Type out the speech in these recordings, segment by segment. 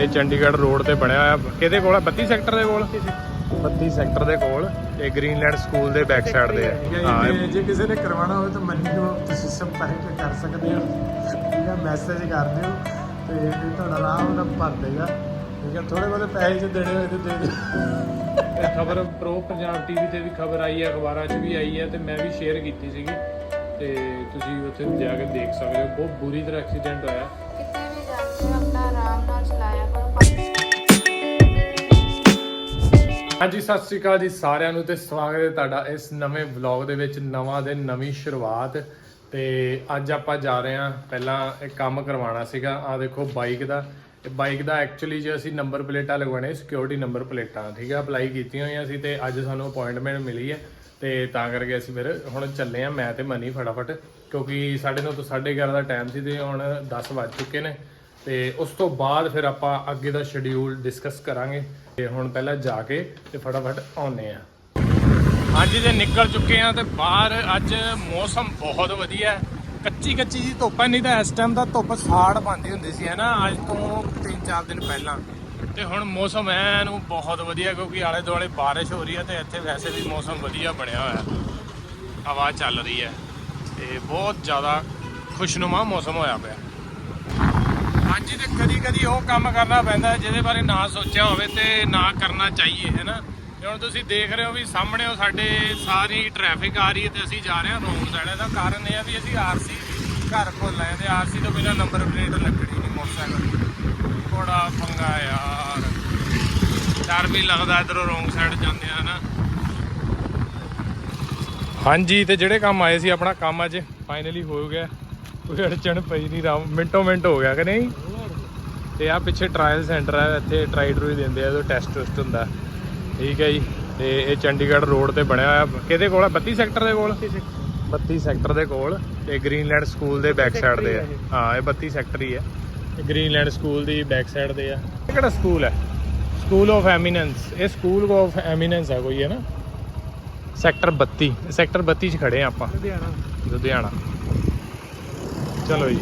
ਇਹ ਚੰਡੀਗੜ੍ਹ ਰੋਡ ਤੇ ਬਣਿਆ ਹੋਇਆ। ਕਿਹਦੇ ਕੋਲ ਹੈ 32 ਸੈਕਟਰ ਦੇ ਕੋਲ? 32 ਸੈਕਟਰ ਦੇ ਕੋਲ ਇਹ ਗ੍ਰੀਨਲੈਂਡ ਸਕੂਲ ਦੇ ਬੈਕ ਸਾਈਡ ਤੇ ਹੈ ਹਾਂ ਜੇ ਕਿਸੇ ਨੇ ਕਰਵਾਉਣਾ ਹੋਵੇ ਤਾਂ ਮੰਨੀ ਤੁਸੀਂ ਸੰਪਰਕ ਕਰ ਸਕਦੇ ਹੋ ਠੀਕ ਮੈਸੇਜ ਕਰ ਦਿਓ ਤੇ ਤੁਹਾਡਾ ਆਰਾਮ ਨਾਲ ਭਰ ਦੇਗਾ। ਠੀਕ ਹੈ ਥੋੜੇ ਬਹੁਤੇ ਪੈਸੇ ਜੇ ਦੇਣੇ ਹੋਏ ਤੇ ਦੇ ਦਿਓ। ਖਬਰ ਪ੍ਰੋ ਪੰਜਾਬ ਟੀਵੀ ਤੇ ਵੀ ਖਬਰ ਆਈ ਹੈ ਅਖਬਾਰਾਂ 'ਚ ਵੀ ਆਈ ਹੈ ਤੇ ਮੈਂ ਵੀ ਸ਼ੇਅਰ ਕੀਤੀ ਸੀਗੀ। ਤੇ ਤੁਸੀਂ ਉੱਥੇ ਜਾ ਕੇ ਦੇਖ ਸਕਦੇ ਹੋ ਬਹੁਤ ਬੁਰੀ ਤਰ੍ਹਾਂ ਐਕਸੀਡੈਂਟ ਹੋਇਆ। ਕਿਤੇ ਵੀ ਜਾਂਦੇ ਹੋ। ਹਾਂਜੀ, ਸਤਿ ਸ੍ਰੀ ਅਕਾਲ ਜੀ ਸਾਰਿਆਂ ਨੂੰ ਤੇ ਸਵਾਗਤ ਹੈ ਤੁਹਾਡਾ ਇਸ ਨਵੇਂ ਵਲੌਗ ਦੇ ਵਿੱਚ, ਨਵਾਂ ਦਿਨ ਨਵੀਂ ਸ਼ੁਰੂਆਤ। ਤੇ ਅੱਜ ਆਪਾਂ ਜਾ ਰਹੇ ਹਾਂ, ਪਹਿਲਾਂ ਇੱਕ ਕੰਮ ਕਰਵਾਉਣਾ ਸੀਗਾ ਆ ਦੇਖੋ ਬਾਈਕ ਦਾ। ਇਹ ਬਾਈਕ ਦਾ ਐਕਚੁਅਲੀ ਜੇ ਅਸੀਂ ਨੰਬਰ ਪਲੇਟਾਂ ਲਗਵਾਉਣੇ ਸਿਕਿਉਰਿਟੀ ਨੰਬਰ ਪਲੇਟਾਂ, ਠੀਕ ਹੈ ਅਪਲਾਈ ਕੀਤੀਆਂ ਹੋਈਆਂ ਸੀ ਤੇ ਅੱਜ ਸਾਨੂੰ ਅਪਾਇੰਟਮੈਂਟ ਮਿਲੀ ਹੈ। ਤੇ ਤਾਂ ਕਰਕੇ ਅਸੀਂ ਫਿਰ ਹੁਣ ਚੱਲੇ ਆ ਮੈਂ ਤੇ ਮਨੀ ਫਟਾਫਟ, ਕਿਉਂਕਿ 9:30 ਤੋਂ 11:30 ਦਾ ਟਾਈਮ ਸੀ ਤੇ ਹੁਣ 10 ਵੱਜ ਚੁੱਕੇ ਨੇ। ਤੇ ਉਸ ਤੋਂ ਬਾਅਦ ਫਿਰ ਆਪਾਂ ਅੱਗੇ ਦਾ ਸ਼ਡਿਊਲ ਡਿਸਕਸ ਕਰਾਂਗੇ। ਤੇ ਹੁਣ ਪਹਿਲਾਂ ਜਾ ਕੇ ਤੇ ਫਟਾਫਟ ਆਉਨੇ ਆ ਅੱਜ ਜੇ ਨਿਕਲ ਚੁੱਕੇ ਆ ਤੇ ਬਾਹਰ ਅੱਜ ਮੌਸਮ ਬਹੁਤ ਵਧੀਆ ਹੈ। ਕੱਚੀ ਕੱਚੀ ਜੀ ਧੁੱਪ ਹੈ, ਨਹੀਂ ਤਾਂ ਇਸ ਟਾਈਮ ਦਾ ਧੁੱਪ ਸਾੜ ਪਾਉਂਦੀ ਹੁੰਦੀ ਸੀ ਹੈ ਨਾ ਅੱਜ ਤੋਂ 3-4 ਦਿਨ ਪਹਿਲਾਂ। ਤੇ ਹੁਣ ਮੌਸਮ ਐ ਨੂੰ ਬਹੁਤ ਵਧੀਆ, ਕਿਉਂਕਿ ਆਲੇ ਦੁਆਲੇ ਬਾਰਿਸ਼ ਹੋ ਰਹੀ ਹੈ ਤੇ ਇੱਥੇ ਵੈਸੇ ਵੀ ਮੌਸਮ ਵਧੀਆ ਬਣਿਆ ਹੋਇਆ। ਹਵਾ ਚੱਲ ਰਹੀ ਹੈ ਤੇ ਬਹੁਤ ਜ਼ਿਆਦਾ ਖੁਸ਼ਨੁਮਾ ਮੌਸਮ ਹੋਇਆ ਪਿਆ। ਹਾਂਜੀ ਤੇ ਕਦੀ ਕਦੀ ਉਹ ਕੰਮ ਕਰਨਾ ਪੈਂਦਾ ਜਿਹਦੇ ਬਾਰੇ ਨਾ ਸੋਚਿਆ ਹੋਵੇ ਤੇ ਨਾ ਕਰਨਾ ਚਾਹੀਏ, ਹੈ ਨਾ? ਹੁਣ ਤੁਸੀਂ ਦੇਖ ਰਹੇ ਹੋ ਵੀ ਸਾਹਮਣੇ ਉਹ ਸਾਡੇ ਸਾਰੀ ਟ੍ਰੈਫਿਕ ਆ ਰਹੀ ਹੈ ਤੇ ਅਸੀਂ ਜਾ ਰਹੇ ਹਾਂ ਰੋਂਗ ਸਾਈਡ ਦਾ ਕਾਰਨ ਇਹ ਆ ਵੀ ਅਸੀਂ ਆਰਸੀ ਘਰ ਕੋਲ ਆਏ ਤੇ ਆਰਸੀ ਤੋਂ ਬਿਨਾ ਨੰਬਰ ਪਲੇਟ ਲੱਗਣੀ ਨਹੀਂ, ਮੋਟਰਸਾਈਕਲ। ਬੜਾ ਪੰਗਾ ਯਾਰ। ਡਰ ਵੀ ਲੱਗਦਾ ਇਧਰੋਂ ਰੋਂਗ ਸਾਈਡ ਜਾਂਦੇ ਆ ਨਾ? ਹਾਂਜੀ, ਤੇ ਜਿਹੜੇ ਕੰਮ ਆਏ ਸੀ, ਆਪਣਾ ਕੰਮ ਅੱਜ ਫਾਈਨਲੀ ਹੋ ਗਿਆ। ਕੋਈ ਅੜਚਣ ਪਈ ਨਹੀਂ ਰਾਮ ਮਿੰਟੋ ਮਿੰਟ ਹੋ ਗਿਆ ਕਿ ਨਹੀਂ? ਤੇ ਆ ਪਿੱਛੇ ਟ੍ਰਾਇਲ ਸੈਂਟਰ ਹੈ ਇੱਥੇ ਟਰਾਈ ਟਰੂਈ ਦਿੰਦੇ ਆ ਉਹ ਟੈਸਟ ਟੈਸਟ ਹੁੰਦਾ। ਠੀਕ ਹੈ ਜੀ ਤੇ ਇਹ ਚੰਡੀਗੜ੍ਹ ਰੋਡ ਤੇ ਬਣਿਆ ਹੋਇਆ। ਕਿਹਦੇ ਕੋਲ ਹੈ 32 ਸੈਕਟਰ ਦੇ ਕੋਲ? 32 ਸੈਕਟਰ ਦੇ ਕੋਲ ਤੇ ਗ੍ਰੀਨਲੈਂਡ ਸਕੂਲ ਦੇ ਬੈਕ ਸਾਈਡ ਦੇ ਆ। ਹਾਂ ਇਹ 32 ਸੈਕਟਰ ਹੀ ਹੈ ਗ੍ਰੀਨਲੈਂਡ ਸਕੂਲ ਦੀ ਬੈਕ ਸਾਈਡ ਦੇ ਆ। ਇਹ ਕਿਹੜਾ ਸਕੂਲ ਹੈ? ਸਕੂਲ ਆਫ ਐਮੀਨੈਂਸ ਇਹ ਸਕੂਲ ਆਫ ਐਮੀਨੈਂਸ ਹੈ ਕੋਈ ਹੈ ਨਾ? ਸੈਕਟਰ 32 ਸੈਕਟਰ 32 ਚ ਖੜੇ ਆ ਆਪਾਂ। ਲੁਧਿਆਣਾ। ਲੁਧਿਆਣਾ। ਚਲੋ ਜੀ।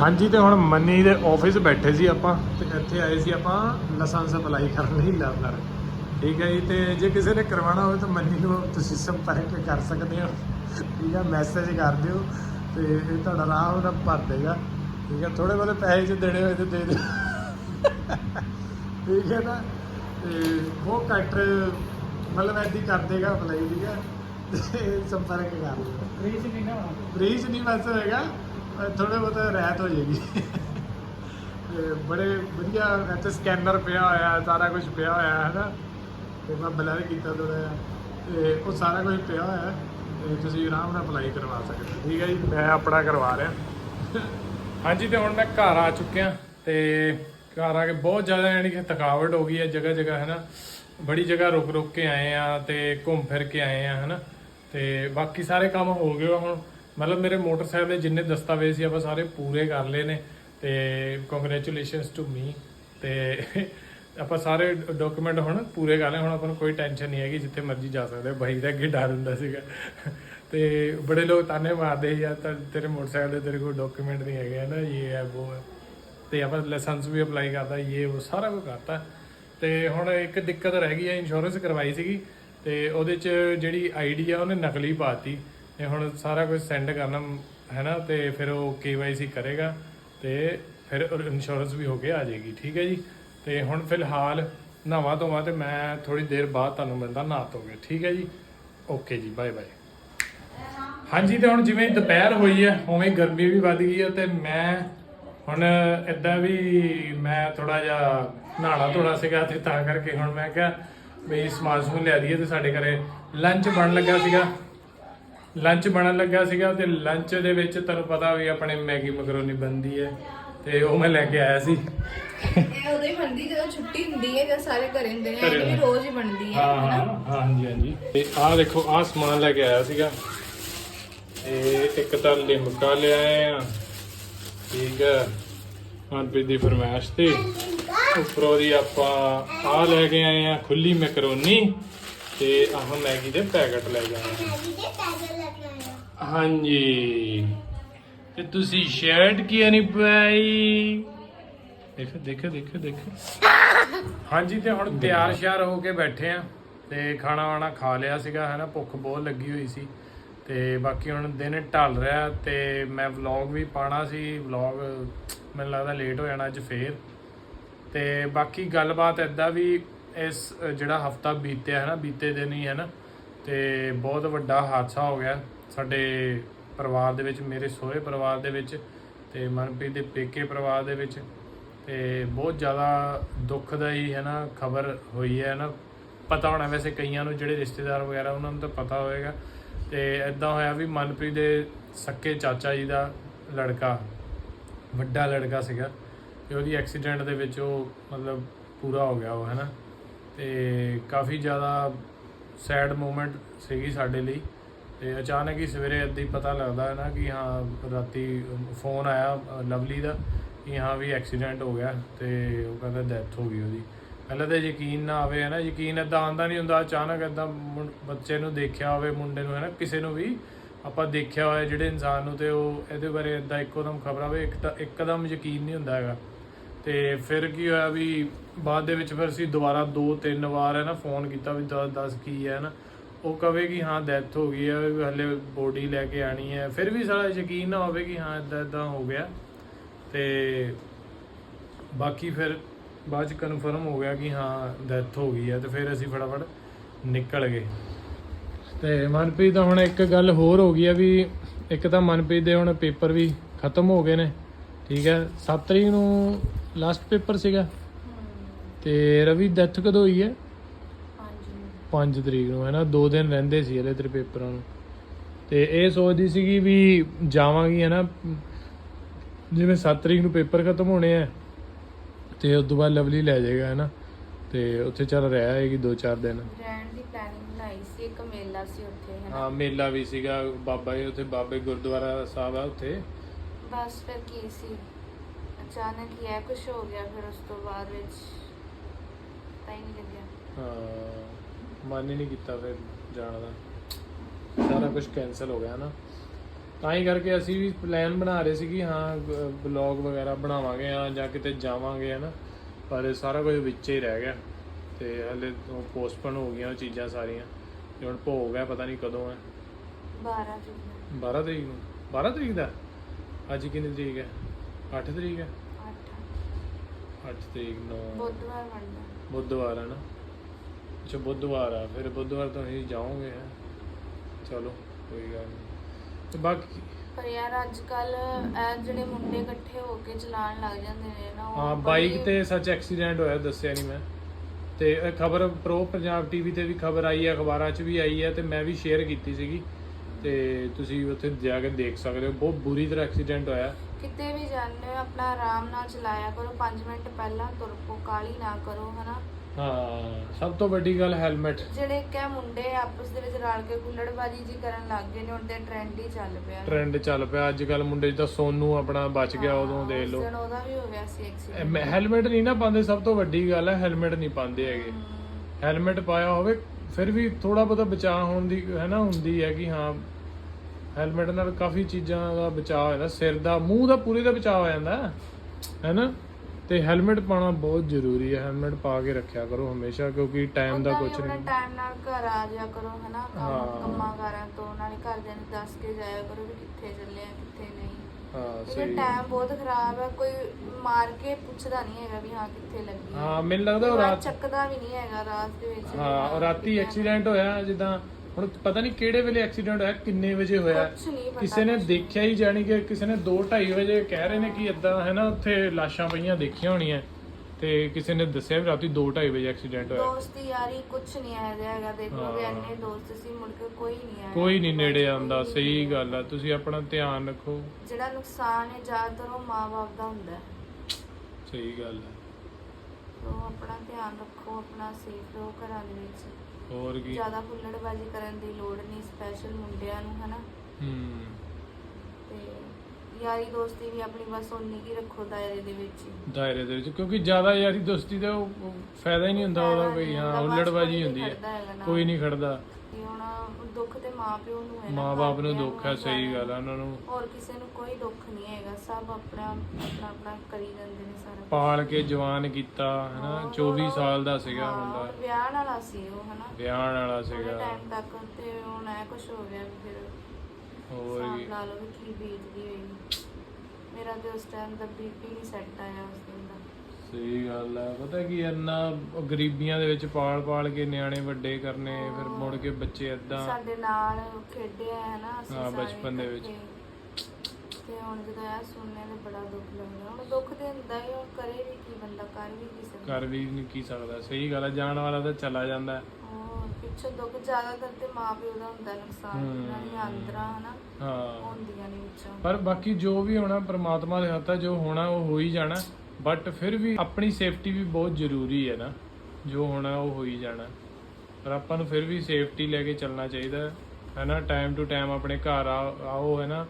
ਹਾਂਜੀ ਤੇ ਹੁਣ ਮੰਨੀ ਦੇ ਆਫਿਸ ਬੈਠੇ ਸੀ ਆਪਾਂ ਤੇ ਇੱਥੇ ਆਏ ਸੀ ਆਪਾਂ ਲਾਇਸੈਂਸ ਅਪਲਾਈ ਕਰਨ ਲਈ ਲਰਨਰ ਠੀਕ ਹੈ ਜੀ, ਤੇ ਜੇ ਕਿਸੇ ਨੇ ਕਰਵਾਉਣਾ ਹੋਵੇ ਤਾਂ ਮੰਨੀ ਨੂੰ ਤੁਸੀਂ ਸੰਪਰਕ ਕਰ ਸਕਦੇ ਹੋ। ਠੀਕ ਹੈ ਮੈਸੇਜ ਕਰ ਦਿਓ ਤੇ ਇਹ ਤੁਹਾਡਾ ਰਾਹ ਉਹਦਾ ਭਰ ਦੇਗਾ। ਠੀਕ ਹੈ ਥੋੜੇ ਬਹੁਤੇ ਪੈਸੇ ਜੇ ਦੇਣੇ ਹੋਏ ਤੇ ਦੇ ਦਿਓ। ਠੀਕ ਹੈ ਨਾ, ਤੇ ਉਹ ਘੱਟ ਮਤਲਬ ਐਦੀ ਕਰ ਦੇਗਾ ਅਪਲਾਈ ਠੀਕ ਹੈ। ਸੰਪਰਕ ਕਰ ਲਿਓ। ਫ੍ਰੀ ਚ ਨਹੀਂ ਨਾ ਫ੍ਰੀ ਚ ਨਹੀਂ ਬਸ ਹੋਏਗਾ ਥੋੜੇ ਬਹੁਤ ਰਹਿਤ ਹੋ ਜਾਏਗੀ। ਤੇ ਬੜੇ ਵਧੀਆ ਇੱਥੇ ਸਕੈਨਰ ਪਿਆ ਹੋਇਆ ਸਾਰਾ ਕੁਝ ਪਿਆ ਹੋਇਆ ਹੈ ਨਾ ਤੇ ਮੈਂ ਬਲਰ ਕੀਤਾ ਥੋੜਾ ਜਿਹਾ। ਤੇ ਉਹ ਸਾਰਾ ਕੁਝ ਪਿਆ ਹੋਇਆ ਹੈ ਤੇ ਤੁਸੀਂ ਆਰਾਮ ਨਾਲ ਅਪਲਾਈ ਕਰਵਾ ਸਕਦੇ ਹੋ। ਠੀਕ ਹੈ ਜੀ ਮੈਂ ਆਪਣਾ ਕਰਵਾ ਰਿਹਾ। ਹਾਂਜੀ ਤੇ ਹੁਣ ਮੈਂ ਘਰ ਆ ਚੁੱਕਿਆ ਤੇ ਘਰ ਆ ਕੇ ਬਹੁਤ ਜ਼ਿਆਦਾ ਯਾਨੀ ਕਿ ਥਕਾਵਟ ਹੋ ਗਈ ਹੈ ਜਗ੍ਹਾ ਜਗ੍ਹਾ ਹੈ ਨਾ ਬੜੀ ਜਗ੍ਹਾ ਰੁਕ ਰੁਕ ਕੇ ਆਏ ਆ ਤੇ ਘੁੰਮ ਫਿਰ ਕੇ ਆਏ ਆ ਹੈ ਨਾ ਤੇ ਬਾਕੀ ਸਾਰੇ ਕੰਮ ਹੋ ਗਏ ਆ ਹੁਣ। ਮਤਲਬ ਮੇਰੇ ਮੋਟਰਸਾਈਕਲ ਦੇ ਜਿੰਨੇ ਦਸਤਾਵੇਜ਼ ਸੀ, ਆਪਾਂ ਸਾਰੇ ਪੂਰੇ ਕਰ ਲਏ ਨੇ ਤੇ ਕੰਗ੍ਰੈਚੁਲੇਸ਼ਨਸ ਟੂ ਮੀ ਤੇ ਆਪਾਂ ਸਾਰੇ ਡਾਕੂਮੈਂਟ ਹੁਣ ਪੂਰੇ ਕਰ ਲਏ। ਹੁਣ ਆਪਾਂ ਨੂੰ ਕੋਈ ਟੈਨਸ਼ਨ ਨਹੀਂ ਹੈਗੀ, ਜਿੱਥੇ ਮਰਜ਼ੀ ਜਾ ਸਕਦੇ ਹਾਂ। ਬਾਈ ਦਾ ਅੱਗੇ ਡਰ ਹੁੰਦਾ ਸੀਗਾ। ਤੇ ਬੜੇ ਲੋਕ ਤਾਨੇ ਮਾਰਦੇ ਯਾਰ ਤਾਂ ਤੇਰੇ ਮੋਟਰਸਾਈਕਲ ਦੇ ਤੇਰੇ ਕੋਲ ਡਾਕੂਮੈਂਟ ਨਹੀਂ ਹੈਗੇ ਆ ਨਾ ਇਹ ਹੈ ਉਹ ਹੈ। ਤੇ ਆਪਾਂ ਲਾਇਸੈਂਸ ਵੀ ਅਪਲਾਈ ਕਰਦਾ ਇਹ ਉਹ ਸਾਰਾ ਕੁਝ ਕਰਤਾ। ਤੇ ਹੁਣ ਇੱਕ ਦਿੱਕਤ ਰਹਿ ਗਈ ਹੈ ਇੰਸ਼ੋਰੈਂਸ ਕਰਵਾਈ ਸੀਗੀ। ਤੇ ਉਹਦੇ ਚ ਜਿਹੜੀ ਆਈਡੀ ਆ ਉਹਨੇ ਨਕਲੀ ਪਾਤੀ ਤੇ ਹੁਣ ਸਾਰਾ ਕੁਝ ਸੈਂਡ ਕਰਨਾ ਹੈ ਨਾ ਤੇ ਫਿਰ ਉਹ KYC ਕਰੇਗਾ ਤੇ ਫਿਰ ਇੰਸ਼ੋਰੈਂਸ ਵੀ ਹੋ ਕੇ ਆ ਜਾਏਗੀ, ਠੀਕ ਹੈ ਜੀ? ਤੇ ਹੁਣ ਫਿਲਹਾਲ ਨਹਾਵਾਂ ਧੋਵਾਂ ਤੇ ਮੈਂ ਥੋੜੀ ਦੇਰ ਬਾਅਦ ਤੁਹਾਨੂੰ ਮਿਲਦਾ, ਨਹਾ ਧੋ ਕੇ, ਠੀਕ ਹੈ ਜੀ? ਓਕੇ ਜੀ ਬਾਏ ਬਾਏ ਹਾਂਜੀ, ਤੇ ਹੁਣ ਜਿਵੇਂ ਦੁਪਹਿਰ ਹੋਈ ਹੈ, ਉਵੇਂ ਗਰਮੀ ਵੀ ਵੱਧ ਗਈ ਹੈ ਤੇ ਮੈਂ ਹੁਣ ਇਦਾਂ ਵੀ ਮੈਂ ਥੋੜਾ ਜਿਹਾ ਨਹਾਣਾ ਧੋਣਾ ਸੀਗਾ ਤੇ ਤਾਂ ਕਰਕੇ ਹੁਣ ਮੈਂ ਕਿਹਾ ਵੀ ਸਮਾਨ ਸਮੂਨ ਲਿਆ ਦਈਏ ਤੇ ਸਾਡੇ ਘਰੇ ਲੰਚ ਬਣਨ ਲੱਗਾ ਸੀਗਾ। ਲੰਚ ਬਣਨ ਲੱਗਾ ਸੀਗਾ ਤੇ ਲੰਚ ਦੇ ਵਿੱਚ ਤੁਹਾਨੂੰ ਪਤਾ ਵੀ ਆਪਣੇ ਮੈਗੀ ਮਕਰੋਨੀ ਬਣਦੀ ਹੈ ਤੇ ਉਹ ਮੈਂ ਲੈ ਕੇ ਆਇਆ ਸੀ। ਇਹ ਉਦੋਂ ਹੀ ਬਣਦੀ ਜਦੋਂ ਛੁੱਟੀ ਹੁੰਦੀ ਹੈ ਜਦ ਸਾਰੇ ਘਰੇ ਹੁੰਦੇ ਨੇ ਘਰੇ ਇਹ ਵੀ ਰੋਜ਼ ਹੀ ਬਣਦੀ ਹੈ ਹਾਂ ਹਾਂ ਹਾਂਜੀ ਹਾਂਜੀ। ਤੇ ਆਹ ਦੇਖੋ ਆਹ ਸਮਾਨ ਲੈ ਕੇ ਆਇਆ ਸੀਗਾ। ਇਹ ਇੱਕ ਤਾਂ ਲਿਮਕਾ ਲਿਆਏ ਆ ਠੀਕ ਹੈ। ਮਨਪ੍ਰੀਤ ਦੀ ਫਰਮਾਇਸ਼ ਤੇ। ਉੱਪਰੋਂ ਦੀ ਆਪਾਂ ਆਹ ਲੈ ਕੇ ਆਏ ਆ ਖੁੱਲੀ ਮੈਕਰੋਨੀ ਤੇ ਆਹ ਮੈਗੀ ਦੇ ਪੈਕਟ ਲੈ ਕੇ ਆ। ਹਾਂਜੀ। ਤੇ ਤੁਸੀਂ ਸ਼ਰਟ ਕਿਉਂ ਨਹੀਂ ਪਾਈ? ਦੇਖੋ ਦੇਖੋ ਦੇਖੋ ਦੇਖੋ। ਹਾਂਜੀ ਤੇ ਹੁਣ ਤਿਆਰ ਸ਼ਿਆਰ ਹੋ ਕੇ ਬੈਠੇ ਆ ਤੇ ਖਾਣਾ ਵਾਣਾ ਖਾ ਲਿਆ ਸੀਗਾ ਹੈ ਨਾ ਭੁੱਖ ਬਹੁਤ ਲੱਗੀ ਹੋਈ ਸੀ। ਤੇ ਬਾਕੀ ਹੁਣ ਦਿਨ ਢਲ ਰਿਹਾ ਤੇ ਮੈਂ ਵਲੌਗ ਵੀ ਪਾਣਾ ਸੀ ਵਲੌਗ ਮੈਨੂੰ ਲੱਗਦਾ ਲੇਟ ਹੋ ਜਾਣਾ ਅੱਜ ਫੇਰ। ਤੇ ਬਾਕੀ ਗੱਲਬਾਤ ਐਦਾਂ ਵੀ ਇਸ ਜਿਹੜਾ ਹਫਤਾ ਬੀਤਿਆ ਹੈ ਨਾ, ਬੀਤੇ ਦਿਨ ਹੀ ਹੈ ਨਾ, ਤੇ ਬਹੁਤ ਵੱਡਾ ਹਾਦਸਾ ਹੋ ਗਿਆ ਸਾਡੇ ਪਰਿਵਾਰ ਦੇ ਵਿੱਚ, ਮੇਰੇ ਸਹੁਰੇ ਪਰਿਵਾਰ ਦੇ ਵਿੱਚ ਤੇ ਮਨਪ੍ਰੀਤ ਦੇ ਪੇਕੇ ਪਰਿਵਾਰ ਦੇ ਵਿੱਚ ਤੇ ਬਹੁਤ ਜ਼ਿਆਦਾ ਦੁੱਖਦਾਈ ਹੈ ਨਾ ਖਬਰ ਹੋਈ ਹੈ ਨਾ। ਪਤਾ ਹੋਣਾ ਵੈਸੇ ਕਈਆਂ ਨੂੰ, ਜਿਹੜੇ ਰਿਸ਼ਤੇਦਾਰ ਵਗੈਰਾ, ਉਹਨਾਂ ਨੂੰ ਤਾਂ ਪਤਾ ਹੋਵੇਗਾ। ਤੇ ਐਦਾਂ ਹੋਇਆ ਵੀ ਮਨਪ੍ਰੀਤ ਦੇ ਸੱਕੇ ਚਾਚਾ ਜੀ ਦਾ ਲੜਕਾ, ਵੱਡਾ ਲੜਕਾ ਸੀਗਾ। ਤੇ ਉਹਦੀ ਐਕਸੀਡੈਂਟ ਦੇ ਵਿੱਚ ਉਹ ਮਤਲਬ ਪੂਰਾ ਹੋ ਗਿਆ ਉਹ ਹੈ ਨਾ ਤੇ ਕਾਫੀ ਜ਼ਿਆਦਾ ਸੈਡ ਮੂਮੈਂਟ ਸੀਗੀ ਸਾਡੇ ਲਈ। ਤੇ ਅਚਾਨਕ ਹੀ ਸਵੇਰੇ ਏਦਾਂ ਹੀ ਪਤਾ ਲੱਗਦਾ ਹੈ ਨਾ ਕਿ ਹਾਂ, ਰਾਤੀ ਫੋਨ ਆਇਆ ਲਵਲੀ ਦਾ ਕਿ ਹਾਂ ਵੀ ਐਕਸੀਡੈਂਟ ਹੋ ਗਿਆ ਤੇ ਉਹ ਕਹਿੰਦਾ ਡੈਥ ਹੋ ਗਈ ਉਹਦੀ। ਪਹਿਲਾਂ ਤਾਂ ਯਕੀਨ ਨਾ ਆਵੇ ਹੈ ਨਾ ਯਕੀਨ ਏਦਾਂ ਆਉਂਦਾ ਨਹੀਂ ਹੁੰਦਾ, ਅਚਾਨਕ ਏਦਾਂ ਮੁੰ- ਬੱਚੇ ਨੂੰ ਦੇਖਿਆ ਹੋਵੇ, ਮੁੰਡੇ ਨੂੰ ਹੈ ਨਾ ਕਿਸੇ ਨੂੰ ਵੀ ਆਪਾਂ ਦੇਖਿਆ ਹੋਇਆ ਜਿਹੜੇ ਇਨਸਾਨ ਨੂੰ ਤੇ ਉਹ ਇਹਦੇ ਬਾਰੇ ਏਦਾਂ ਇੱਕੋਦਮ ਖਬਰ ਆਵੇ, ਇੱਕ ਤਾਂ ਇੱਕਦਮ ਯਕੀਨ ਨਹੀਂ ਹੁੰਦਾ ਹੈਗਾ। ਤੇ ਫਿਰ ਕੀ ਹੋਇਆ ਵੀ ਬਾਅਦ ਦੇ ਵਿੱਚ ਫਿਰ ਅਸੀਂ ਦੁਬਾਰਾ ਦੋ ਤਿੰਨ ਵਾਰ ਹੈ ਨਾ ਫੋਨ ਕੀਤਾ ਵੀ ਦੱਸ ਦੱਸ ਕੀ ਹੈ ਨਾ। ਉਹ ਕਵੇ ਕਿ ਹਾਂ ਡੈਥ ਹੋ ਗਈ ਹੈ, ਵੀ ਹਲੇ ਬੋਡੀ ਲੈ ਕੇ ਆਣੀ ਹੈ। ਫਿਰ ਵੀ ਸਾਡਾ ਯਕੀਨ ਨਾ ਹੋਵੇ ਕਿ ਹਾਂ ਇਦਾਂ ਇਦਾਂ ਹੋ ਗਿਆ। ਤੇ ਬਾਕੀ ਫਿਰ ਬਾਅਦ ਚ ਕਨਫਰਮ ਹੋ ਗਿਆ ਕਿ ਹਾਂ ਡੈਥ ਹੋ ਗਈ ਹੈ ਤੇ ਫਿਰ ਅਸੀਂ ਫਟਾਫਟ ਨਿਕਲ ਗਏ। ਤੇ ਮਨਪ੍ਰੀਤ ਦਾ ਹੁਣ ਇੱਕ ਗੱਲ ਹੋਰ ਹੋ ਗਈ ਆ ਵੀ ਇੱਕ ਤਾਂ ਮਨਪ੍ਰੀਤ ਦੇ ਹੁਣ ਪੇਪਰ ਵੀ ਖਤਮ ਹੋ ਗਏ ਨੇ। ਠੀਕ ਹੈ 7 ਤਰੀਕ ਨੂੰ ਲਾਸਟ ਪੇਪਰ ਸੀਗਾ। ਤੇ ਰਵੀ ਡੈਥ ਕਦੋਂ ਹੋਈ ਹੈ? 5 ਤਰੀਕ ਨੂੰ ਹੈ ਨਾ 2 ਦਿਨ ਰਹਿੰਦੇ ਸੀ ਇਹਦੇ ਤੇਰੇ ਪੇਪਰਾਂ ਨੂੰ। ਤੇ ਇਹ ਸੋਚਦੀ ਸੀਗੀ ਵੀ ਜਾਵਾਂਗੀ ਹੈ ਨਾ ਜਿਵੇਂ 7 ਤਰੀਕ ਨੂੰ ਪੇਪਰ ਖਤਮ ਹੋਣੇ ਆ ਤੇ ਉਸ ਤੋਂ ਬਾਅਦ ਲਵਲੀ ਲੈ ਜਾਏਗਾ ਹੈ ਨਾ ਤੇ ਉੱਥੇ ਚੱਲ ਰਿਹਾ ਆਏਗੀ 2-4 ਦਿਨ। ਰਹਿਣ ਦੀ ਪਲੈਨਿੰਗ ਬਣਾਈ ਸੀ ਇੱਕ ਮੇਲਾ ਸੀ ਉੱਥੇ ਹੈ ਨਾ ਹਾਂ ਮੇਲਾ ਵੀ ਸੀਗਾ। ਬਾਬਾ ਜੀ ਉੱਥੇ ਬਾਬੇ ਗੁਰਦੁਆਰਾ ਸਾਹਿਬ ਆ ਉੱਥੇ। ਬਸ ਫਿਰ ਕੀ ਸੀ? ਅਚਾਨਕ ਹੀ ਇਹ ਕੁਝ ਹੋ ਗਿਆ ਫਿਰ ਉਸ ਤੋਂ ਬਾਅਦ ਵਿੱਚ ਤਾਂ ਹੀ ਨਹੀਂ ਲੱਗਿਆ। ਹਾਂ ਮਨ ਹੀ ਨਹੀਂ ਕੀਤਾ ਫਿਰ ਜਾਣ ਦਾ। ਸਾਰਾ ਕੁਝ ਕੈਨਸਲ ਹੋ ਗਿਆ ਨਾ ਤਾਂ ਹੀ ਕਰਕੇ ਅਸੀਂ ਵੀ ਪਲਾਨ ਬਣਾ ਰਹੇ ਸੀ ਕਿ ਹਾਂ ਬਲੌਗ ਵਗੈਰਾ ਬਣਾਵਾਂਗੇ ਆ ਜਾਂ ਕਿਤੇ ਜਾਵਾਂਗੇ ਹਨਾ? ਪਰ ਇਹ ਸਾਰਾ ਕੁਝ ਵਿੱਚ ਹੀ ਰਹਿ ਗਿਆ ਤੇ ਹਲੇ ਪੋਸਟਪੋਨ ਹੋ ਗਈਆਂ ਉਹ ਚੀਜ਼ਾਂ ਸਾਰੀਆਂ। ਤੇ ਹੁਣ ਭੋਗ ਹੈ ਪਤਾ ਨਹੀਂ ਕਦੋਂ ਹੈ। 12 ਜੂਨ 12 ਤਰੀਕ ਨੂੰ? 12 ਤਰੀਕ ਦਾ? ਅੱਜ ਕਿੰਨੀ ਤਰੀਕ ਹੈ? 8 ਤਰੀਕ ਹੈ? 8 8 ਤਰੀਕ ਨੂੰ ਬੁੱਧਵਾਰ ਬਣਦਾ ਬੁੱਧਵਾਰ ਹੈ ਨਾ? ਅੱਛਾ ਬੁੱਧਵਾਰ ਆ। ਫਿਰ ਬੁੱਧਵਾਰ ਤੋਂ ਅਸੀਂ ਜਾਵਾਂਗੇ ਹੈਂ। ਚਲੋ ਕੋਈ ਗੱਲ ਨਹੀਂ। ਤੇ ਬਾਕੀ ਪਰ ਯਾਰ ਅੱਜ ਕੱਲ ਇਹ ਜਿਹੜੇ ਮੁੰਡੇ ਇਕੱਠੇ ਹੋ ਕੇ ਚਲਾਉਣ ਲੱਗ ਜਾਂਦੇ ਨੇ ਨਾ ਉਹ ਹਾਂ ਬੜੀ- ਬਾਈਕ ਤੇ ਸੱਚ ਐਕਸੀਡੈਂਟ ਹੋਇਆ ਦੱਸਿਆ ਨਹੀਂ ਮੈਂ। ਤੇ ਇਹ ਖਬਰ ਪ੍ਰੋ ਪੰਜਾਬ ਟੀਵੀ ਤੇ ਵੀ ਖਬਰ ਆਈ ਹੈ ਅਖਬਾਰਾਂ 'ਚ ਵੀ ਆਈ ਹੈ ਤੇ ਮੈਂ ਵੀ ਸ਼ੇਅਰ ਕੀਤੀ ਸੀਗੀ। ਤੇ ਤੁਸੀਂ ਉੱਥੇ ਜਾ ਕੇ ਦੇਖ ਸਕਦੇ ਹੋ ਬਹੁਤ ਬੁਰੀ ਤਰ੍ਹਾਂ ਐਕਸੀਡੈਂਟ ਹੋਇਆ। ਕਿਤੇ ਵੀ ਜਾਂਦੇ ਹੋ ਆਪਣਾ ਆਰਾਮ ਨਾਲ ਚਲਾਇਆ ਕਰੋ 5 ਮਿੰਟ ਪਹਿਲਾਂ ਤੁਰ ਪੋ ਕਾਲੀ ਨਾ ਕਰੋ ਹਨਾ? ਹਾਂ ਸਭ ਤੋਂ ਵੱਡੀ ਗੱਲ ਹੈਲਮਟ। ਜਿਹੜੇ ਕਿ ਮੁੰਡੇ ਆਪਸ ਦੇ ਵਿੱਚ ਰਲ ਕੇ ਕੁੱਲੜਬਾਜੀ ਜੀ ਕਰਨ ਲੱਗ ਗਏ ਨੇ ਹੁਣ ਤੇ ਟ੍ਰੈਂਡ ਹੀ ਚੱਲ ਪਿਆ। ਟ੍ਰੈਂਡ ਚੱਲ ਪਿਆ ਅੱਜ ਕੱਲ ਮੁੰਡੇ ਜਿੱਦਾਂ ਸੋਨੂ ਆਪਣਾ ਬਚ ਗਿਆ ਉਦੋਂ ਦੇਖ ਲਓ। ਉਸ ਦਿਨ ਉਹਦਾ ਵੀ ਹੋ ਗਿਆ ਸੀ ਐਕਸੀਡੈਂਟ ਹੈਲਮਟ ਨਹੀਂ ਨਾ ਪਾਉਂਦੇ ਸਭ ਤੋਂ ਵੱਡੀ ਗੱਲ ਹੈ ਹੈਲਮਟ ਨਹੀਂ ਪਾਉਂਦੇ ਹੈਗੇ। ਹੈਲਮਟ ਪਾਇਆ ਹੋਵੇ ਫਿਰ ਵੀ ਥੋੜਾ ਬਹੁਤਾ ਬਚਾਅ ਹੋਣ ਦੀ ਹੈ ਨਾ ਹੁੰਦੀ ਹੈ ਕਿ ਹਾਂ ਹੈਲਮਟ ਨਾਲ ਕਾਫੀ ਚੀਜ਼ਾਂ ਦਾ ਬਚਾਅ ਹੋ ਜਾਂਦਾ ਸਿਰ ਦਾ ਮੂੰਹ ਦਾ ਪੂਰੇ ਦਾ ਬਚਾਅ ਹੋ ਜਾਂਦਾ। ਹੈ ਨਾ ਤੇ ਹੈਲਮਟ ਪਾਉਣਾ ਬਹੁਤ ਜ਼ਰੂਰੀ ਹੈ ਹੈਲਮਟ ਪਾ ਕੇ ਰੱਖਿਆ ਕਰੋ ਹਮੇਸ਼ਾ ਕਿਉਂਕਿ ਟਾਈਮ ਦਾ ਕੁਝ ਨਹੀਂ। ਟਾਈਮ ਨਾਲ ਘਰ ਆ ਜਾਇਆ ਕਰੋ ਹਨਾ? ਕੰਮ। ਕੰਮਾਂ ਕਾਰਾਂ ਤੋਂ ਨਾਲੇ ਘਰਦਿਆਂ ਨੂੰ ਦੱਸ ਕੇ ਜਾਇਆ ਕਰੋ ਵੀ ਕਿੱਥੇ ਚੱਲੇ ਆ ਕਿੱਥੇ ਨਹੀਂ। ਹਾਂ ਸਹੀ। ਟਾਈਮ ਬਹੁਤ ਖਰਾਬ ਹੈ ਕੋਈ ਮਾਰ ਕੇ ਪੁੱਛਦਾ ਨਹੀਂ ਹੈਗਾ ਵੀ ਹਾਂ ਕਿੱਥੇ ਲੱਗੀ ਹਾਂ ਮੈਨੂੰ ਲੱਗਦਾ ਉਹ ਰਾਤ ਚੱਕਦਾ ਵੀ ਨਹੀਂ ਹੈਗਾ ਰਾਤ ਦੇ ਵਿੱਚ ਹਾਂ ਰਾਤੀ ਐਕਸੀਡੈਂਟ ਹੋਇਆ ਜਿੱਦਾਂ ਹੁਣ ਪਤਾ ਨਹੀਂ ਕਿਹੜੇ ਵੇਲੇ ਐਕਸੀਡੈਂਟ ਹੋਇਆ ਕਿੰਨੇ ਵਜੇ ਹੋਇਆ। ਕੁਛ ਨਹੀਂ ਪਤਾ ਕਿਸੇ ਨੇ ਦੇਖਿਆ ਹੀ ਜਾਣੀ ਕਿ ਕਿਸੇ ਨੇ 2:30 ਵਜੇ ਕਹਿ ਰਹੇ ਨੇ ਕਿ ਇਦਾਂ ਹੈ ਨਾ ਉੱਥੇ ਲਾਸ਼ਾਂ ਪਈਆਂ ਦੇਖੀਆਂ ਹੋਣੀਆਂ। ਤੇ ਕਿਸੇ ਨੇ ਦੱਸਿਆ ਵੀ ਰਾਤੀ 2:30 ਵਜੇ ਐਕਸੀਡੈਂਟ ਹੋਇਆ। ਦੋਸਤੀ ਯਾਰੀ ਕੁਛ ਨਹੀਂ ਆਇਆ ਹੈਗਾ। ਦੇਖੋ ਵੀ ਹਾਂ। ਇੰਨੇ ਦੋਸਤ ਸੀ ਮੁੜ ਕੇ ਕੋਈ ਨਹੀਂ ਆਇਆ। ਕੋਈ ਨਹੀਂ ਨੇੜੇ ਆਉਂਦਾ ਸਹੀ। ਗੱਲ ਆ ਤੁਸੀਂ ਆਪਣਾ ਧਿਆਨ ਰੱਖੋ। ਜਿਹੜਾ ਨੁਕਸਾਨ ਹੈ ਜ਼ਿਆਦਾਤਰ ਉਹ ਮਾਂ-ਬਾਪ ਦਾ ਹੁੰਦਾ। ਹੈ ਸਹੀ ਗੱਲ ਹੈ ਸੋ ਆਪਣਾ ਧਿਆਨ ਰੱਖੋ ਆਪਣਾ ਸੇਫ ਰਹੋ ਘਰਾਂ ਦੇ ਵਿੱਚ। ਹੋਰ ਕੀ? ਜ਼ਿਆਦਾ ਹੁੱਲੜਬਾਜ਼ੀ ਕਰਨ ਦੀ ਲੋੜ ਨਹੀਂ ਸਪੈਸ਼ਲ ਮੁੰਡਿਆਂ ਨੂੰ ਹਨਾ? ਹੂੰ ਤੇ ਯਾਰੀ ਦੋਸਤੀ ਵੀ ਆਪਣੀ ਬਸ ਉਨੀ ਕੀ ਰੱਖੋ ਦਾਇਰੇ ਦੇ ਵਿੱਚ ਹੀ। ਦਾਇਰੇ ਦੇ ਵਿੱਚ ਕਿਉਂਕਿ ਜ਼ਿਆਦਾ ਯਾਰੀ ਦੋਸਤੀ ਦਾ ਉਹ ਉਹ ਫਾਇਦਾ ਹੀ ਨਹੀਂ ਹੁੰਦਾ ਉਹਦਾ ਕੋਈ ਹਾਂ ਹੁੱਲੜਬਾਜੀ ਕੋਈ ਹੁੰਦੀ ਹੈ। ਖੜਦਾ ਹੈਗਾ ਨਾਲ। ਕੋਈ ਨਹੀਂ ਖੜਦਾ। ਤੇ ਮਾਪਿਓ ਨੂੰ ਹੈ ਨਾ ਮਾਂ-ਬਾਪ ਨੂੰ ਘਰਦਿਆਂ ਦੁੱਖ ਹੈ ਸਹੀ ਗੱਲ ਆ ਉਹਨਾਂ ਨੂੰ। ਹੋਰ ਕਿਸੇ ਨੂੰ ਕੋਈ ਦੁੱਖ ਨਹੀਂ ਹੈਗਾ ਸਭ ਆਪਣਾ ਆਪਣਾ ਆਪਣਾ ਕਰੀ ਜਾਂਦੇ ਨੇ ਸਾਰਾ ਪਾਲ ਕੇ ਜਵਾਨ ਕੀਤਾ ਹਨਾ ਹਾਂ, 24 ਹੁਣ- ਸਾਲ ਦਾ ਸੀਗਾ ਹਾਂ, ਮੁੰਡਾ। ਵਿਆਹ ਵਾਲਾ ਸੀ ਉਹ ਹਨਾ। ਵਿਆਹਣ ਵਾਲਾ ਸੀਗਾ। ਟਾਈਮ ਤੱਕ ਤੇ ਹੁਣ ਐ ਕੁਝ ਹੋ ਗਿਆ ਵੀ ਫਿਰ ਹੋਰ ਹਿਸਾਬ ਕੀ ਲਾ ਲਓ ਵੀ ਕੀ ਬੀਤਦੀ ਹੋਏਗੀ। ਮੇਰਾ ਤੇ ਉਸ ਟਾਈਮ ਦਾ ਬੀਪੀ ਨਹੀਂ ਸੈੱਟ ਆਇਆ ਉਸ ਦਿਨ। ਸਹੀ ਗੱਲ ਹੈ ਪਤਾ ਕੀ ਇੰਨਾ ਗਰੀਬੀਆਂ ਦੇ ਵਿੱਚ ਪਾਲ ਪਾਲ ਕੇ ਨਿਆਣੇ ਵੱਡੇ ਕਰਨੇ ਫਿਰ ਮੁੜ ਕੇ ਬੱਚੇ ਏਦਾਂ। ਸਾਡੇ ਨਾਲ ਖੇਡਿਆ ਹੈ ਨਾ ਅਸੀਂ ਹਾਂ, ਬਚਪਨ ਦੇ ਵਿੱਚ। ਤੇ ਹੁਣ ਜਦੋਂ ਇਹ ਸੁਣਨੇ ਤੇ ਬੜਾ ਦੁੱਖ ਲੱਗਦਾ। ਹੁਣ ਦੁੱਖ ਤੇ ਹੁੰਦਾ ਹੀ ਹੁਣ ਕਰੇ ਵੀ ਕੀ ਬੰਦਾ ਕਰ ਵੀ ਕੀ ਸਕਦਾ। ਕਰ ਵੀ ਨਹੀਂ ਕੀ ਸਕਦਾ। ਸਹੀ ਗੱਲ ਹੈ ਜਾਣ ਵਾਲਾ ਤਾਂ ਚਲਾ ਜਾਂਦਾ। ਹੈ। ਹੋਰ ਪਿੱਛੋਂ ਦੁੱਖ ਜ਼ਿਆਦਾਤਰ ਤੇ ਮਾਪਿਓ ਦਾ ਹੁੰਦਾ ਨੁਕਸਾਨ। ਉਹਨਾਂ ਦੀਆਂ ਅੰਦਰਾਂ ਹਨਾ ਹਾਂ। ਹੁੰਦੀਆਂ ਨੇ ਵਿੱਚੋਂ ਪਰ ਬਾਕੀ ਜੋ ਵੀ ਹੋਣਾ ਪ੍ਰਮਾਤਮਾ ਦੇ ਹੱਥ ਹੈ ਜੋ ਹੋਣਾ ਉਹ ਹੋ ਹੀ ਜਾਣਾ। ਬਟ ਫਿਰ ਵੀ ਆਪਣੀ ਸੇਫਟੀ ਵੀ ਬਹੁਤ ਜ਼ਰੂਰੀ ਹੈ ਨਾ ਜੋ ਹੋਣਾ ਉਹ ਹੋ ਹੀ ਜਾਣਾ। ਪਰ ਆਪਾਂ ਨੂੰ ਫਿਰ ਵੀ ਸੇਫਟੀ ਲੈ ਕੇ ਚੱਲਣਾ ਚਾਹੀਦਾ ਹੈ। ਹੈਨਾ ਟਾਈਮ ਟੂ ਟਾਈਮ ਆਪਣੇ ਘਰ ਆ- ਆਓ ਹੈ ਨਾ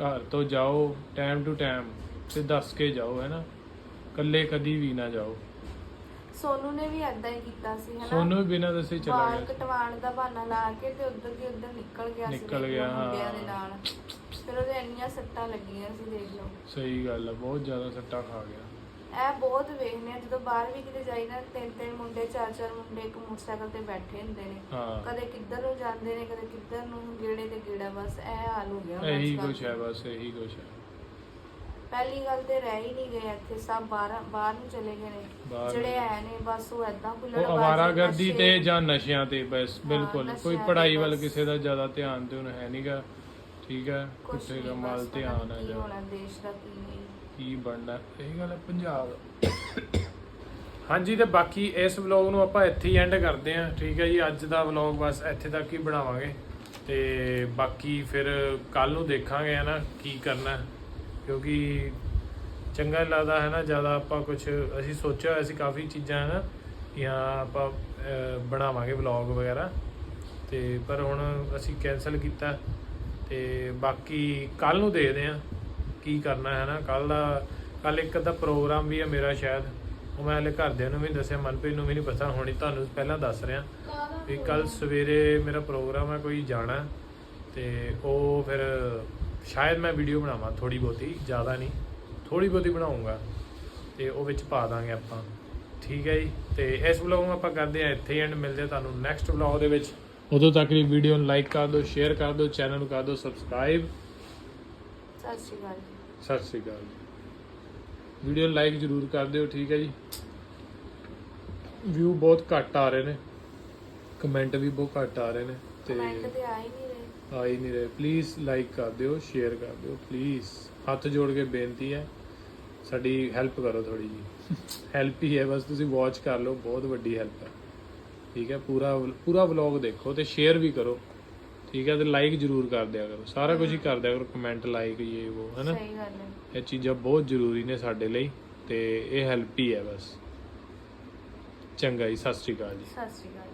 ਘਰ ਤੋਂ ਜਾਓ ਟਾਈਮ ਟੂ ਟਾਈਮ ਤੇ ਦੱਸ ਕੇ ਜਾਓ ਹੈ ਨਾ ਇਕੱਲੇ ਕਦੀ ਵੀ ਨਾ ਜਾਓ। ਸੋਨੂ ਨੇ ਵੀ ਐਦਾਂ ਹੀ ਕੀਤਾ ਸੀ ਹਨਾ। ਸੋਨੂੰ ਵੀ ਬਿਨਾਂ ਦੱਸੇ ਚਲਾ ਗਿਆ। ਕਟਵਾਉਣ ਦਾ ਬਹਾਨਾ ਲਾ ਕੇ ਤੇ ਉਧਰ ਦੀ ਉਧਰ ਨਿਕਲ ਗਿਆ ਸੀ ਨਿਕਲ ਗਿਆ, ਹਾਂ। ਮੁੰਡਿਆਂ ਦੇ ਨਾਲ। ਫਿਰ ਉਹਦੇ ਇੰਨੀਆਂ ਸੱਟਾਂ ਲੱਗੀਆਂ ਸੀ ਦੇਖ ਲਓ ਸਹੀ ਗੱਲ ਹੈ ਬਹੁਤ ਜ਼ਿਆਦਾ ਸੱਟਾ ਖਾ ਗਿਆ। ਇਹ ਬਹੁਤ ਵੇਖਨੇ ਆ ਜਦੋਂ ਬਾਹਰ ਵੀ ਕਿਤੇ ਜਾਈਦਾ ਤਿੰਨ ਤਿੰਨ ਮੁੰਡੇ ਚਾਰ ਚਾਰ ਮੁੰਡੇ ਇੱਕ ਮੋਟਰਸਾਈਕਲ ਤੇ ਬੈਠੇ ਹੁੰਦੇ ਨੇ। ਹਾਂ। ਕਦੇ ਕਿੱਧਰ ਨੂੰ ਜਾਂਦੇ ਨੇ ਕਦੇ ਕਿੱਧਰ ਨੂੰ ਗੇੜੇ ਤੇ ਗੇੜਾ ਬਸ ਇਹ ਹਾਲ ਹੋ ਗਿਆ ਹੁਣ ਇਹੀ ਅੱਜ ਕੱਲ੍ਹ। ਕੁਛ ਹੈ ਬਸ ਇਹੀ ਕੁਛ ਹੈ। ਪਹਿਲੀ ਗੱਲ ਤੇ ਰਹਿ ਹੀ ਨਹੀਂ ਗਏ ਇੱਥੇ ਸਭ ਬਾਹਰ ਬਾਹਰ ਨੂੰ ਚਲੇ ਗਏ ਨੇ। ਬਾਹਰ ਜਿਹੜੇ ਹੈ ਨੇ ਬਸ ਉਹ ਐਦਾਂ ਉਹ ਕੁੱਲੜਬਾਜ਼ੀ ਅਵਾਰਾਗਰਦੀ ਨਸ਼ੇ- ਤੇ ਜਾਂ ਨਸ਼ਿਆਂ ਤੇ ਬਸ ਬਿਲਕੁਲ। ਨਸ਼ਿਆਂ ਕੋਈ ਤੇ ਪੜ੍ਹਾਈ ਵੱਲ ਬਸ। ਕਿਸੇ ਦਾ ਜ਼ਿਆਦਾ ਧਿਆਨ ਤੇ ਹੁਣ ਹੈ ਨਹੀਂਗਾ ਠੀਕ ਹੈ ਕੁਛ ਕਿਸੇ ਨਹੀਂ ਦਾ ਬਸ ਮਾਲ ਪਤਾ ਧਿਆਨ ਨਹੀਂ ਕੀ ਜਾਂ ਹੋਣਾ ਦੇਸ਼ ਦਾ ਕੀ ਨਹੀਂ। ਕੀ ਬਣਨਾ ਇਹ ਗੱਲ ਹੈ ਪੰਜਾਬ। ਹਾਂਜੀ ਤੇ ਬਾਕੀ ਇਸ ਵਲੌਗ ਨੂੰ ਆਪਾਂ ਇੱਥੇ ਹੀ ਐਂਡ ਕਰਦੇ ਹਾਂ ਠੀਕ ਹੈ ਜੀ ਅੱਜ ਦਾ ਵਲੌਗ ਬਸ ਇੱਥੇ ਤੱਕ ਹੀ ਬਣਾਵਾਂਗੇ। ਤੇ ਬਾਕੀ ਫਿਰ ਕੱਲ ਨੂੰ ਦੇਖਾਂਗੇ ਹੈ ਨਾ ਕੀ ਕਰਨਾ। ਕਿਉਂਕਿ ਚੰਗਾ ਲੱਗਦਾ ਹੈ ਨਾ ਜ਼ਿਆਦਾ ਆਪਾਂ ਕੁਝ ਅਸੀਂ ਸੋਚਿਆ ਹੋਇਆ ਸੀ ਕਾਫੀ ਚੀਜ਼ਾਂ ਹੈ ਨਾ ਕਿ ਹਾਂ ਆਪਾਂ ਅਹ, ਬਣਾਵਾਂਗੇ ਵਲੌਗ ਵਗੈਰਾ। ਤੇ ਪਰ ਹੁਣ ਅਸੀਂ ਕੈਨਸਲ ਕੀਤਾ। ਤੇ ਬਾਕੀ ਕੱਲ ਨੂੰ ਦੇਖਦੇ ਹਾਂ ਕੀ ਕਰਨਾ ਹੈ ਨਾ। ਕੱਲ ਦਾ ਕੱਲ ਇੱਕ ਅੱਧਾ ਪ੍ਰੋਗਰਾਮ ਵੀ ਹੈ ਮੇਰਾ ਸ਼ਾਇਦ। ਉਹ ਮੈਂ ਹਲੇ ਘਰਦਿਆਂ ਨੂੰ ਵੀ ਨੀ ਦੱਸਿਆ, ਮਨਪ੍ਰੀਤ ਨੂੰ ਵੀ ਨਹੀਂ ਪਤਾ, ਹੁਣੀ ਤੁਹਾਨੂੰ ਪਹਿਲਾਂ ਦੱਸ ਰਿਹਾ। ਵੀ ਕੱਲ ਸਵੇਰੇ ਮੇਰਾ ਪ੍ਰੋਗਰਾਮ ਹੈ, ਕੋਈ ਜਾਣਾ ਹੈ। ਤੇ ਉਹ ਫਿਰ ਸ਼ਾਇਦ ਮੈਂ ਵੀਡੀਓ ਬਣਾਵਾਂ ਥੋੜੀ ਬਹੁਤੀ, ਜ਼ਿਆਦਾ ਨਹੀਂ ਥੋੜੀ ਬਹੁਤੀ ਬਣਾਉਂਗਾ। ਤੇ ਉਹ ਵਿੱਚ ਪਾ ਦਾਂਗੇ ਆਪਾਂ। ਠੀਕ ਹੈ ਜੀ। ਤੇ ਇਸ ਵਲੌਗ ਨੂੰ ਆਪਾਂ ਕਰਦੇ ਹਾਂ ਇੱਥੇ ਐਂਡ ਮਿਲਦੇ ਹਾਂ ਤੁਹਾਨੂੰ ਨੈਕਸਟ ਵਲੌਗ ਦੇ ਵਿੱਚ। ਉਦੋਂ ਤੱਕ ਦੀ ਵੀਡੀਓ ਨੂੰ ਲਾਈਕ ਕਰ ਦਿਓ ਸ਼ੇਅਰ ਕਰ ਦਿਓ ਚੈਨਲ ਨੂੰ ਕਰ ਦਿਓ ਸਬਸਕ੍ਰਾਈਬ ਸਤਿ ਸ਼੍ਰੀ ਅਕਾਲ ਸਤਿ ਸ੍ਰੀ ਅਕਾਲ ਵੀਡੀਓ ਲਾਈਕ ਜਰੂਰ ਕਰ ਦਿਓ ਠੀਕ ਹੈ ਜੀ। ਵਿਊ ਬਹੁਤ ਘੱਟ ਆ ਰਹੇ ਨੇ। ਕਮੈਂਟ ਵੀ ਬਹੁਤ ਘੱਟ ਆ ਰਹੇ ਨੇ ਤੇ ਕਮੈਂਟ ਤੇ ਆ ਹੀ ਨਹੀਂ ਰਹੇ। ਆ ਹੀ ਨਹੀਂ ਰਹੇ। ਪਲੀਜ਼ ਲਾਈਕ ਕਰ ਦਿਓ ਸ਼ੇਅਰ ਕਰ ਦਿਓ ਪਲੀਜ਼ ਹੱਥ ਜੋੜ ਕੇ ਬੇਨਤੀ ਹੈ ਸਾਡੀ ਹੈਲਪ ਕਰੋ ਥੋੜੀ ਜੀ ਹੈਲਪ ਹੀ ਹੈ ਬਸ ਤੁਸੀਂ ਵਾਚ ਕਰ ਲਓ ਬਹੁਤ ਵੱਡੀ ਹੈਲਪ ਹੈ। ਠੀਕ ਹੈ ਪੂਰਾ ਪੂਰਾ ਵਲੌਗ ਦੇਖੋ ਤੇ ਸ਼ੇਅਰ ਵੀ ਕਰੋ। ਠੀਕ ਹੈ ਤੇ ਲਾਈਕ ਜਰੂਰ ਕਰ ਦਿਆ ਕਰੋ। ਸਾਰਾ ਕੁਝ ਹੀ ਕਰ ਦਿਆ ਕਰੋ ਕਮੈਂਟ ਲਾਈਕ ਇਹ ਉਹ ਹੈਨਾ? ਸਹੀ ਗੱਲ ਹੈ। ਇਹ ਚੀਜ਼ਾਂ ਬਹੁਤ ਜ਼ਰੂਰੀ ਨੇ ਸਾਡੇ ਲਈ ਤੇ ਇਹ ਹੈਲਪ ਹੀ ਹੈ ਬਸ। ਚੰਗਾ ਜੀ ਸਤਿ ਸ਼੍ਰੀ ਅਕਾਲ ਜੀ। ਸਤਿ ਸ਼੍ਰੀ ਅਕਾਲ।